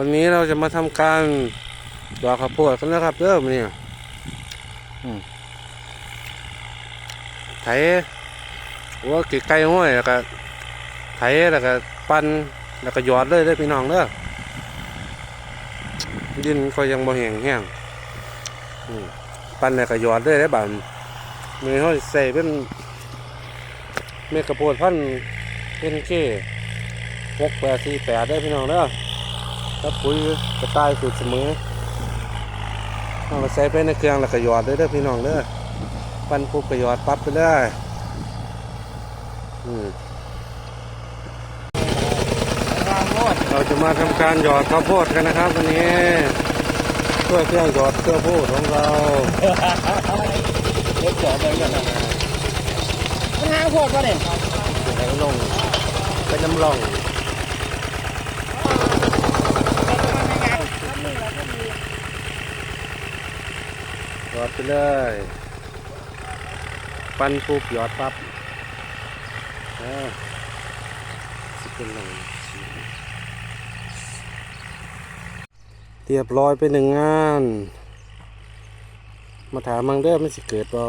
วันนี้เราจะมาทำการดอกข้าวโพดกันนะครับเด้อมื้อนี้อืมไถหัว่ากี่ไก่ห้อยแล้วก็ไถแล้วก็ปั้นแล้วก็หยอดเลยเด้อพี่น้องเด้อดินก็ยังบ่แห้งแห้งอืมปั้นแล้วก็หยอดเลยได้อบัดมือเขาใส่เป็นเม็ดข้าวโพดพันธุ์เป็นเคหกแปดสี่แปดได้อพี่น้องเด้อ ถ้าปุ๋ยกระต่ายสูตรเสมอเอามาใส่ไปในเครื่องแล้วก็หยอดเลยเด้อพี่น้องเด้อปั้นปุ๊บก็หยอดปั๊บไปเลยอืมเราจะมาทำการหยอดข้าวโพดกันนะครับวันนี้เพื่อเครื่องหยอดเครื่องโพดของเราเล็กจอดไปกันนะมันห้างโคตรป่ะเนี่ยไหลลงเป็นน้ำร่องห ยอดไปเลย ปั้นปุ๊บหยอดปั๊บอ่าสิเป็นหลังเรียบร้อยไปหนึ่งงาน มาถามมังเด้อมันสิเกิดบ่